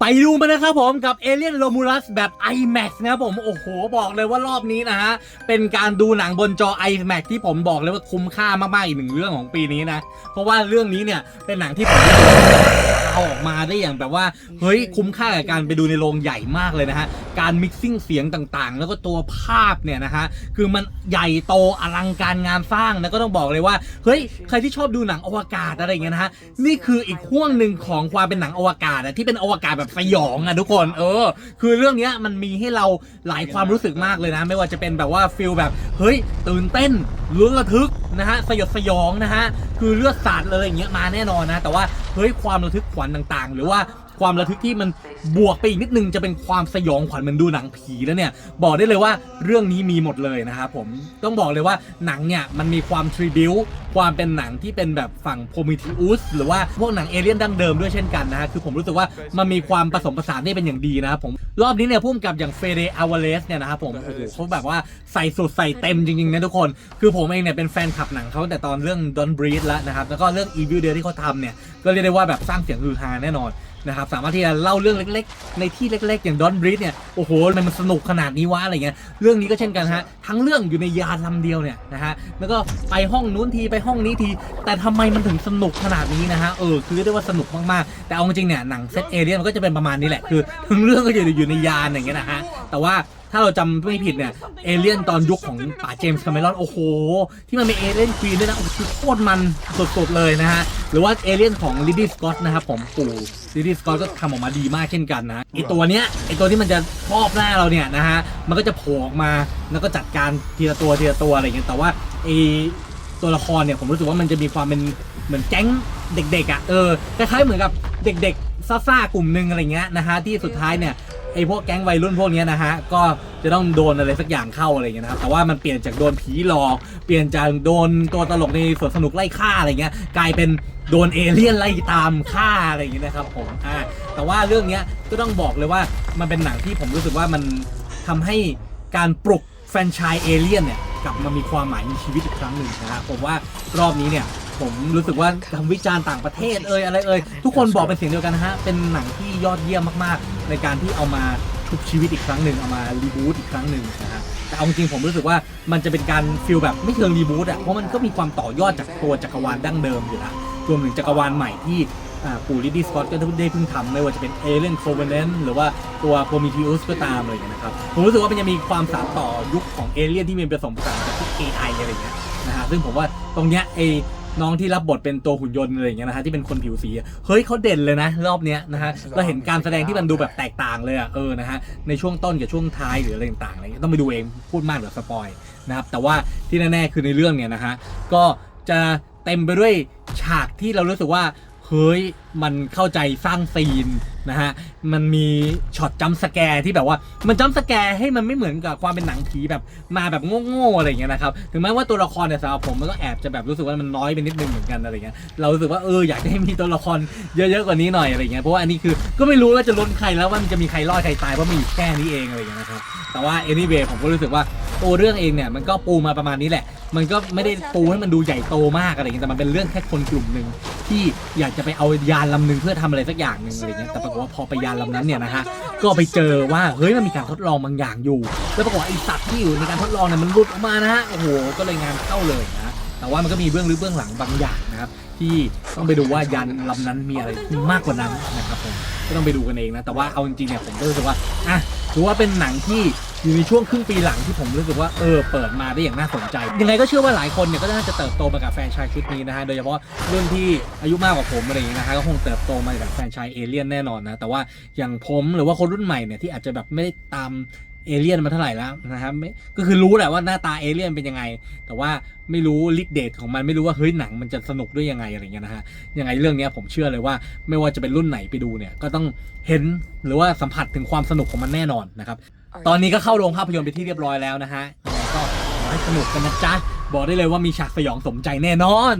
ไปดูมานะครับผมกับ Alien Romulus แบบ IMAX นะครับผมโอ้โหบอกเลยว่ารอบนี้นะฮะ เป็นการดูหนังบนจอ IMAX ที่ผมบอกเลยว่าคุ้มค่ามากๆอีกหนึ่งเรื่องของปีนี้นะ เพราะว่าเรื่องนี้เนี่ยเป็นหนังที่ผมเอาออกมาได้อย่างแบบว่า เฮ้ยคุ้มค่ากับการไปดูในโรงใหญ่มากเลยนะฮะ การมิกซิ่งเสียงต่างๆ แล้วก็ตัวภาพเนี่ยนะฮะ คือมันใหญ่โตอลังการงานสร้างนะก็ต้องบอกเลยว่า เฮ้ยใครที่ชอบดูหนังอวกาศอะไรอย่างเงี้ยนะฮะนี่คืออีกห่วงหนึ่งของความเป็นหนังอวกาศอะที่เป็นอวกาศแบบสยองอะทุกคน เออ คือเรื่องเนี้ยมันมีให้เราหลายความรู้สึกมากเลยนะ ไม่ว่าจะเป็นแบบว่าฟิลแบบเฮ้ยตื่นเต้นลุ้นระทึกนะฮะสยดสยองนะฮะคือเลือดสาดเลยอย่างเงี้ยมาแน่นอนนะ แต่ว่าเฮ้ยความระทึกขวัญต่างๆ หรือว่า ความระทึกที่มันบวกไปอีกนิดนึงจะเป็นความสยองขวัญเหมือนดูหนังผีแล้วเนี่ย บอกได้เลยว่าเรื่องนี้มีหมดเลยนะครับผมต้องบอกเลยว่าหนังเนี่ยมันมีความทริบิวความเป็นหนังที่เป็นแบบฝั่งโพมิทิอุสหรือว่าพวกหนังเอเลี่ยนดั้งเดิมด้วยเช่นกันนะฮะคือผมรู้สึกว่ามันมีความผสมผสานได้เป็นอย่างดีนะครับผมรอบนี้เนี่ยพุ่มกับอย่างเฟเดอาวาเลสเนี่ยนะครับผมโอ้โหเขาแบบว่าใส่สุดใส่เต็มจริงๆนะทุกคน คือผมเองเนี่ยเป็นแฟนคลับหนังเขาแต่ตอนเรื่อง Don't Breathe แล้วนะครับแล้วก็เรื่อง Evil Dead ที่เขาทำเนี่ยก็เรียกได้ว่าแบบสร้างเสียงฮือฮาแน่นอน นะครับสามารถที่จะเล่าเรื่องเล็กๆ ในที่เล็ก ๆ อย่างดอนบริดเนี่ยโอ้โหมันสนุกขนาดนี้วะอะไรเงี้ยเรื่องนี้ก็เช่นกันฮะทั้งเรื่องอยู่ในยานลำเดียวเนี่ยนะฮะแล้วก็ไปห้องนู้นทีไปห้องนี้ที แต่ทำไมมันถึงสนุกขนาดนี้นะฮะเออคือเรียกได้ว่าสนุกมากๆ แต่เอาจริงเนี่ยหนังเซตเอเลียนมันก็จะเป็นประมาณนี้แหละคือทั้งเรื่องก็อยู่อยู่ในยานอย่างเงี้ยนะฮะแต่ว่า ถ้าเราจำไม่ผิดเนี่ยเอเลี่ยนตอนยุคของป่าเจมส์คาเมรอนโอ้โห ที่มันมีเอเลี่ยนควีนด้วยนะโอ้โหคือโคตรมันสดๆเลยนะฮะ หรือว่าเอเลี่ยนของลิดดี้สกอตนะครับผมปู่ลิดดี้สกอตก็ทำออกมาดีมากเช่นกันนะไอตัวเนี้ยไอตัวที่มันจะครอบหน้าเราเนี่ยนะฮะมันก็จะโผล่ออกมาแล้วก็จัดการทีละตัวทีละตัวอะไรอย่างเงี้ยแต่ว่าไอตัวละครเนี่ยผมรู้สึกว่ามันจะมีความเป็นเหมือนแก๊งเด็กๆอะเออคล้ายๆเหมือนกับเด็กๆซ่าๆกลุ่มหนึ่งอะไรเงี้ยนะฮะที่สุดท้ายเนี่ย ไอ้พวกแก๊งวัยรุ่นพวกนี้นะฮะก็จะต้องโดนอะไรสักอย่างเข้าอะไรเงี้ยนะครับแต่ว่ามันเปลี่ยนจากโดนผีหลอก เปลี่ยนจากโดนตัวตลกในสวนสนุกไล่ฆ่าอะไรเงี้ยกลายเป็นโดนเอเลี่ยนไล่ตามฆ่าอะไรอย่างเงี้ยนะครับผมอ่าแต่ว่าเรื่องเนี้ยก็ต้องบอกเลยว่ามันเป็นหนังที่ผมรู้สึกว่ามันทำให้การปลุกแฟรนไชส์เอเลี่ยนเนี่ย กลับมามีความหมายในชีวิตอีกครั้งหนึ่งนะฮะผมว่ารอบนี้เนี่ยผมรู้สึกว่าทำวิจารณ์ต่างประเทศเอ่ยอะไรเอ่ยทุกคนบอกเป็นเสียงเดียวกันนะฮะเป็นหนังที่ยอดเยี่ยมมากๆ ในการที่เอามาชุบชีวิตอีกครั้งหนึ่งเอามารีบูตอีกครั้งหนึ่งนะฮะแต่เอาจริงๆผมรู้สึกว่ามันจะเป็นการฟิลแบบไม่เชิงรีบูตอะเพราะมันก็มีความต่อยอดจากตัวจักรวาลดั้งเดิมอยู่นะรวมถึงจักรวาลใหม่ที่ ปู่ลิดดี้สกอตก็ได้เพิ่งทำไม่ว่าจะเป็นเอเลนโคเวนเนนหรือว่าตัวโ r ร m ม t ทิอุสก็ตามเลยนะครับ ผมรู้สึกว่ามันยังมีความสานต่อยุคของเอเลี่ยนที่มีผสมผสานกับพวก AI อะไรอย่างเงี้ยนะฮะซึ่งผมว่าตรงเนี้ยไอน้องที่รับบทเป็นตัวหุ่นยนต์อะไรอย่างเงี้ยนะฮะที่เป็นคนผิวสีอะเฮ้ยเขาเด่นเลยนะ รอบเนี้ยนะฮะเราเห็นการแสดงที่มันดูแบบแตกต่างเลยอะเออนะฮะในช่วงต้นกับช่วงท้ายหรืออะไรต่างๆอะไรเงี้ยต้องไปดูเองพูดมากเดี๋ยวสปอยนะครับแต่ว่าที่แน่ๆคือในเรื่องเนี่ยนะฮะก็จะเต็มไปด้วยฉากที่เรารู้สึกว่า เฮ้ยมันเข้าใจสร้างซีนนะฮะ มันมีช็อตจัมสแกร์ที่แบบว่ามันจัมสแกร์ให้มันไม่เหมือนกับความเป็นหนังผีแบบมาแบบโง่ๆอะไรอย่างเงี้ยนะครับ ถึงแม้ว่าตัวละครเนี่ยสำหรับผมมันก็แอบจะแบบรู้สึกว่ามันน้อยไปนิดนึงเหมือนกันอะไรเงี้ย เรารู้สึกว่าเอออยากให้มีตัวละครเยอะๆกว่านี้หน่อยอะไรเงี้ย เพราะว่าอันนี้คือก็ไม่รู้ว่าจะล้นใครแล้วว่ามันจะมีใครรอดใครตายเพราะมีแค่นี้เองอะไรเงี้ยนะครับ แต่ว่า anyway ผมก็รู้สึกว่าตัวเรื่องเองเนี่ยมันก็ปูมาประมาณนี้แหละ มันก็ไม่ได้ปูให้มันดูใหญ่โตมากอะไรเงี้ยแต่มันเป็นเรื่องแค่คนกลุ่มหนึ่ง ที่อยากจะไปเอายานลำหนึ่งเพื่อทำอะไรสักอย่างหนึ่งอะไรเงี้ยแต่ปรากฏว่าพอไปยานลำนั้นเนี่ยนะฮะก็ไปเจอว่าเฮ้ยมันมีการทดลองบางอย่างอยู่ แล้วปรากฏว่าไอสัตว์ที่อยู่ในการทดลองเนี่ยมันหลุดออกมานะฮะโอ้โหก็เลยงานเข้าเลยนะแต่ว่ามันก็มีเบื้องลึกเบื้องหลังบางอย่างนะครับที่ต้องไปดูว่ายานลำนั้นมีอะไรมีมากกว่านั้นนะครับผมก็ต้องไปดูกันเองนะแต่ว่าเอาจริงๆเนี่ยผมก็รู้สึกว่าอะถือว่าเป็นหนังที่ อยู่ในช่วงครึ่งปีหลังที่ผมรู้สึกว่าเออเปิดมาได้อย่างน่าสนใจ ยังไงก็เชื่อว่าหลายคนเนี่ยก็น่าจะเติบโตมากับแฟรนไชายชุดนี้นะฮะโดยเฉพาะรุ่นที่อายุมากกว่าผมอะไรอย่างเงี้ยนะฮะก็คงเติบโตมากับแฟรนไชายเอเลี่ยนแน่นอนนะแต่ว่าอย่างผมหรือว่าคนรุ่นใหม่เนี่ยที่อาจจะแบบไม่ได้ตามเอเลี่ยนมาเท่าไหร่แล้วนะครับไม่ก็คือรู้แหละว่าหน้าตาเอเลี่ยนเป็นยังไง แต่ว่าไม่รู้ลิกเดทของมันไม่รู้ว่าเฮ้ยหนังมันจะสนุกด้วยยังไงอะไรเงี้ยนะฮะยังไงเรื่องนี้ผมเชื่อเลยว่า ไม่ว่าจะเป็นรุ่นไหนไปดูเนี่ยก็ต้องเห็นหรือว่าสัมผัสถึงความสนุกของมันแน่นอนนะครับ ตอนนี้ก็เข้าโรงภาพยนตร์ไปที่เรียบร้อยแล้วนะฮะยังไงก็ขอให้สนุกกันนะจ๊ะ บอกได้เลยว่ามีฉากสยองสมใจแน่นอน